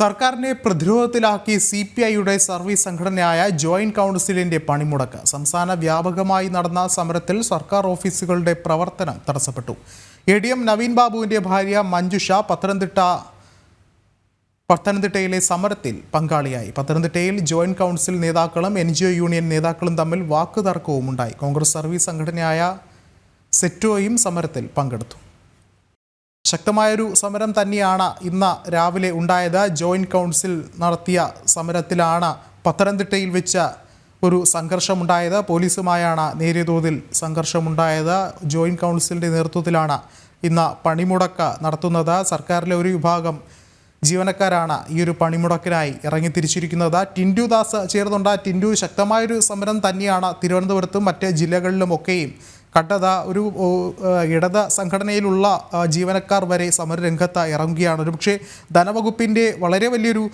സർക്കാരിനെ പ്രതിരോധത്തിലാക്കി C P ഐയുടെ സർവീസ് സംഘടനയായ ജോയിന്റ് കൗൺസിലിന്റെ പണിമുടക്ക്. സംസ്ഥാന വ്യാപകമായി നടന്ന സമരത്തിൽ സർക്കാർ ഓഫീസുകളുടെ പ്രവർത്തനം തടസ്സപ്പെട്ടു. എ ഡി എം നവീൻ ബാബുവിന്റെ ഭാര്യ മഞ്ജുഷ പത്തനംതിട്ട പത്തനംതിട്ടയിലെ സമരത്തിൽ പങ്കാളിയായി. പത്തനംതിട്ടയിൽ ജോയിന്റ് കൗൺസിൽ നേതാക്കളും എൻ ജി ഒ യൂണിയൻ നേതാക്കളും തമ്മിൽ വാക്കുതർക്കവും ഉണ്ടായി കോൺഗ്രസ് സർവീസ് സംഘടനയായ സെറ്റോയും സമരത്തിൽ പങ്കെടുത്തു. ശക്തമായൊരു സമരം തന്നെയാണ് ഇന്ന് രാവിലെ ഉണ്ടായത്. ജോയിന്റ് കൗൺസിൽ നടത്തിയ സമരത്തിലാണ് പത്തനംതിട്ടയിൽ വെച്ച ഒരു സംഘർഷമുണ്ടായത്. പോലീസുമായാണ് നേരിയ തോതിൽ സംഘർഷമുണ്ടായത്. ജോയിന്റ് കൗൺസിലിന്റെ നേതൃത്വത്തിലാണ് ഇന്ന് പണിമുടക്ക് നടത്തുന്നത്. സർക്കാരിലെ ഒരു വിഭാഗം ജീവനക്കാരാണ് ഈ ഒരു പണിമുടക്കിനായി ഇറങ്ങിത്തിരിച്ചിരിക്കുന്നത്. ടിൻഡു ദാസ് ചേർന്നുണ്ട് ടിൻഡു ശക്തമായൊരു സമരം തന്നെയാണ് തിരുവനന്തപുരത്തും മറ്റ് ജില്ലകളിലുമൊക്കെയും കണ്ടത് ഒരു ഇടത് സംഘടനയിലുള്ള ജീവനക്കാർ വരെ സമരരംഗത്ത് ഇറങ്ങുകയാണ്. ഒരുപക്ഷെ ധനവകുപ്പിന്റെ വളരെ വലിയൊരു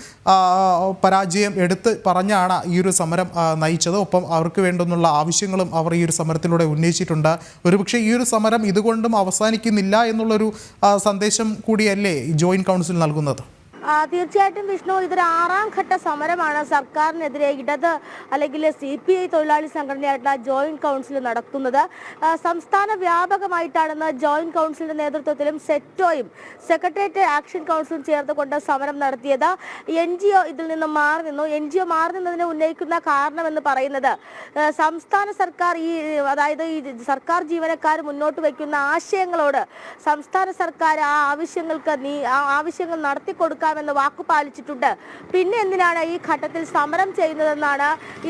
പരാജയം എടുത്ത് പറഞ്ഞാണ് ഈ ഒരു സമരം നയിച്ചത്. ഒപ്പം അവർക്ക് വേണ്ടുന്നുള്ള ആവശ്യങ്ങളും അവർ ഈ ഒരു സമരത്തിലൂടെ ഉന്നയിച്ചിട്ടുണ്ട്. ഒരുപക്ഷെ ഈ ഒരു സമരം ഇതുകൊണ്ടും അവസാനിക്കുന്നില്ല എന്നുള്ളൊരു സന്ദേശം കൂടിയല്ലേ ജോയിന്റ് കൗൺസിൽ നൽകുന്നത്? തീർച്ചയായിട്ടും വിഷ്ണു ഇതൊരു ആറാം ഘട്ട സമരമാണ്. സർക്കാരിനെതിരെ ഇടത് അല്ലെങ്കിൽ സി പി ഐ തൊഴിലാളി സംഘടനയായിട്ടുള്ള ജോയിന്റ് കൗൺസിൽ നടത്തുന്നത്. സംസ്ഥാന വ്യാപകമായിട്ടാണെന്ന് ജോയിന്റ് കൗൺസിലിന്റെ നേതൃത്വത്തിലും സെറ്റോയും സെക്രട്ടേറിയറ്റ് ആക്ഷൻ കൗൺസിലും ചേർത്തുകൊണ്ട് സമരം നടത്തിയത്. എൻ ജി ഒ ഇതിൽ നിന്ന് മാറി നിന്നു എൻ ജി ഒ മാറി നിന്നതിന് ഉന്നയിക്കുന്ന കാരണമെന്ന് പറയുന്നത് സംസ്ഥാന സർക്കാർ ഈ അതായത് ഈ സർക്കാർ ജീവനക്കാർ മുന്നോട്ട് വയ്ക്കുന്ന ആശയങ്ങളോട് സംസ്ഥാന സർക്കാർ ആ ആവശ്യങ്ങൾക്ക് നീ ആ ആവശ്യങ്ങൾ നടത്തി കൊടുക്കാമെന്ന് വാക്കു പാലിച്ചിട്ടുണ്ട്. പിന്നെ എന്തിനാണ് ഈ ഘട്ടത്തിൽ സമരം ചെയ്യുന്നതെന്നാണ്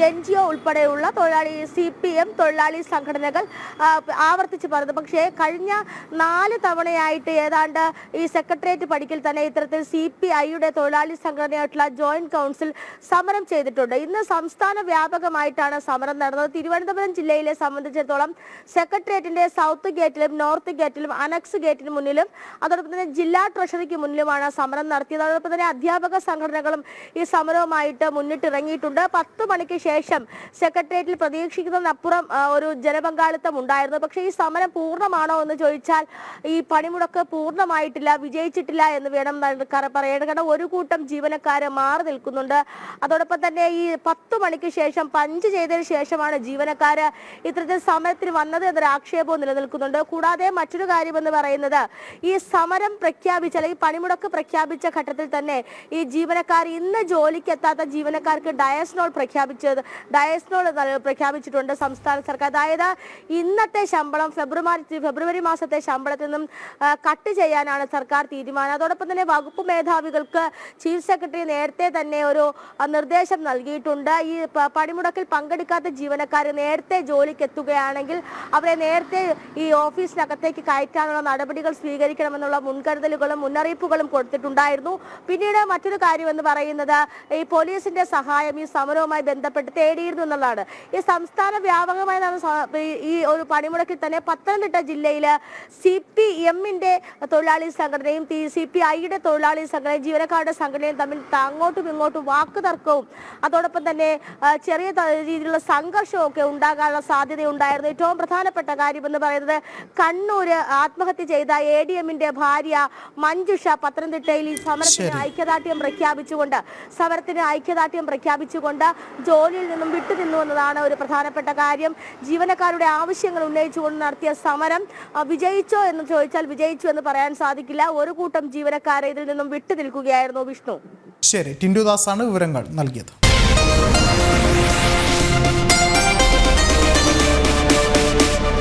എൻ ജി ഒ ഉൾപ്പെടെയുള്ള തൊഴിലാളി സി പി എം തൊഴിലാളി സംഘടനകൾ ആവർത്തിച്ച് പറഞ്ഞത്. പക്ഷേ കഴിഞ്ഞ നാല് തവണയായിട്ട് ഏതാണ്ട് ഈ സെക്രട്ടേറിയറ്റ് പടിക്കൽ തന്നെ ഇത്തരത്തിൽ സി പി ഐയുടെ തൊഴിലാളി സംഘടനയായിട്ടുള്ള ജോയിന്റ് കൗൺസിൽ സമരം ചെയ്തിട്ടുണ്ട്. ഇന്ന് സംസ്ഥാന വ്യാപകമായിട്ടാണ് സമരം നടന്നത്. തിരുവനന്തപുരം ജില്ലയിലെ സംബന്ധിച്ചിടത്തോളം സെക്രട്ടേറിയറ്റിന്റെ സൗത്ത് ഗേറ്റിലും നോർത്ത് ഗേറ്റിലും അനക്സ് ഗേറ്റിന് മുന്നിലും അതോടൊപ്പം തന്നെ ജില്ലാ ട്രഷറിക്ക് മുന്നിലുമാണ് സമരം നടത്തിയത്. അതോടൊപ്പം തന്നെ അധ്യാപക സംഘടനകളും ഈ സമരവുമായിട്ട് മുന്നിട്ടിറങ്ങിയിട്ടുണ്ട്. പത്ത് മണിക്ക് ശേഷം സെക്രട്ടേറിയറ്റിൽ പ്രതീക്ഷിക്കുന്നതിനപ്പുറം ഒരു ജനപങ്കാളിത്തം ഉണ്ടായിരുന്നു. പക്ഷേ ഈ സമരം പൂർണമാണോ എന്ന് ചോദിച്ചാൽ ഈ പണിമുടക്ക് പൂർണമായിട്ടില്ല വിജയിച്ചിട്ടില്ല എന്ന് വേണം പറയാൻ കാരണം ഒരു കൂട്ടം ജീവനക്കാര് മാറി നിൽക്കുന്നുണ്ട്. അതോടൊപ്പം തന്നെ ഈ പത്ത് മണിക്ക് ശേഷം പഞ്ച് ചെയ്തതിന് ശേഷമാണ് ജീവനക്കാര് ഇത്തരത്തിൽ സമരത്തിന് വന്നത് എന്നൊരു ആക്ഷേപവും നിലനിൽക്കുന്നുണ്ട്. കൂടാതെ മറ്റൊരു കാര്യം എന്ന് പറയുന്നത് ഈ സമരം പ്രഖ്യാപിച്ച അല്ലെങ്കിൽ പണിമുടക്ക് പ്രഖ്യാപിച്ച ഘട്ടത്തിൽ തന്നെ ഈ ജീവനക്കാർ ഇന്ന് ജോലിക്ക് എത്താത്ത ജീവനക്കാർക്ക് ഡയസ്നോൾ പ്രഖ്യാപിച്ചത് ഡയസ്നോൾ പ്രഖ്യാപിച്ചിട്ടുണ്ട് സംസ്ഥാന സർക്കാർ. അതായത് ഇന്നത്തെ ശമ്പളം ഫെബ്രുവരി ഫെബ്രുവരി മാസത്തെ ശമ്പളത്തിൽ നിന്നും കട്ട് ചെയ്യാനാണ് സർക്കാർ തീരുമാനം. അതോടൊപ്പം തന്നെ വകുപ്പ് മേധാവികൾക്ക് ചീഫ് സെക്രട്ടറി നേരത്തെ തന്നെ ഒരു നിർദ്ദേശം നൽകിയിട്ടുണ്ട്. ഈ പണിമുടക്കിൽ പങ്കെടുക്കാത്ത ജീവനക്കാർ നേരത്തെ ജോലിക്ക് എത്തുകയാണെങ്കിൽ അവരെ നേരത്തെ ഈ ഓഫീസിനകത്തേക്ക് കയറ്റാനുള്ള നടപടികൾ സ്വീകരിക്കണമെന്നുള്ള മുൻകരുതലുകളും മുന്നറിയിപ്പുകളും കൊടുത്തിട്ടുണ്ടായിരുന്നു. പിന്നീട് മറ്റൊരു കാര്യം എന്ന് പറയുന്നത് ഈ പോലീസിന്റെ സഹായം ഈ സമരവുമായി ബന്ധപ്പെട്ട് തേടിയിരുന്നു എന്നുള്ളതാണ്. ഈ സംസ്ഥാന വ്യാപകമായി നടന്ന ഈ- ഒരു പണിമുടക്കിൽ തന്നെ പത്തനംതിട്ട ജില്ലയിൽ സി പി എമ്മിന്റെ തൊഴിലാളി സംഘടനയും സി പി ഐയുടെ തൊഴിലാളി സംഘടനയും ജീവനക്കാരുടെ സംഘടനയും തമ്മിൽ അങ്ങോട്ടും ഇങ്ങോട്ടും വാക്കുതർക്കവും അതോടൊപ്പം തന്നെ ചെറിയ രീതിയിലുള്ള സംഘർഷവും ഒക്കെ ഉണ്ടാകാനുള്ള സാധ്യതയുണ്ടായിരുന്നു. ഏറ്റവും പ്രധാനപ്പെട്ട കാര്യം എന്ന് പറയുന്നത് കണ്ണൂര് ആത്മഹത്യ ചെയ്ത എ ഡി എമ്മിന്റെ ഭാര്യ മഞ്ജുഷ പത്തനംതിട്ടയിൽ ഈ സമരത്തിന് ഐക്യദാർഢ്യം പ്രഖ്യാപിച്ചുകൊണ്ട് സമരത്തിന് ഐക്യദാർഢ്യം പ്രഖ്യാപിച്ചുകൊണ്ട് ജോലിയിൽ നിന്നും വിട്ടുനിന്നു എന്നതാണ് ഒരു പ്രധാനപ്പെട്ട കാര്യം. ജീവനക്കാരുടെ ആവശ്യങ്ങൾ ഉന്നയിച്ചുകൊണ്ട് നടത്തിയ സമരം വിജയിച്ചോ എന്ന് ചോദിച്ചാൽ വിജയിച്ചു എന്ന് പറയാൻ സാധിക്കില്ല. ഒരു കൂട്ടം ജീവനക്കാരെ ഇതിൽ നിന്നും വിട്ടു നിൽക്കുകയായിരുന്നു വിഷ്ണു. ശരി ടിൻഡുദാസാണ് വിവരങ്ങൾ നൽകിയത്.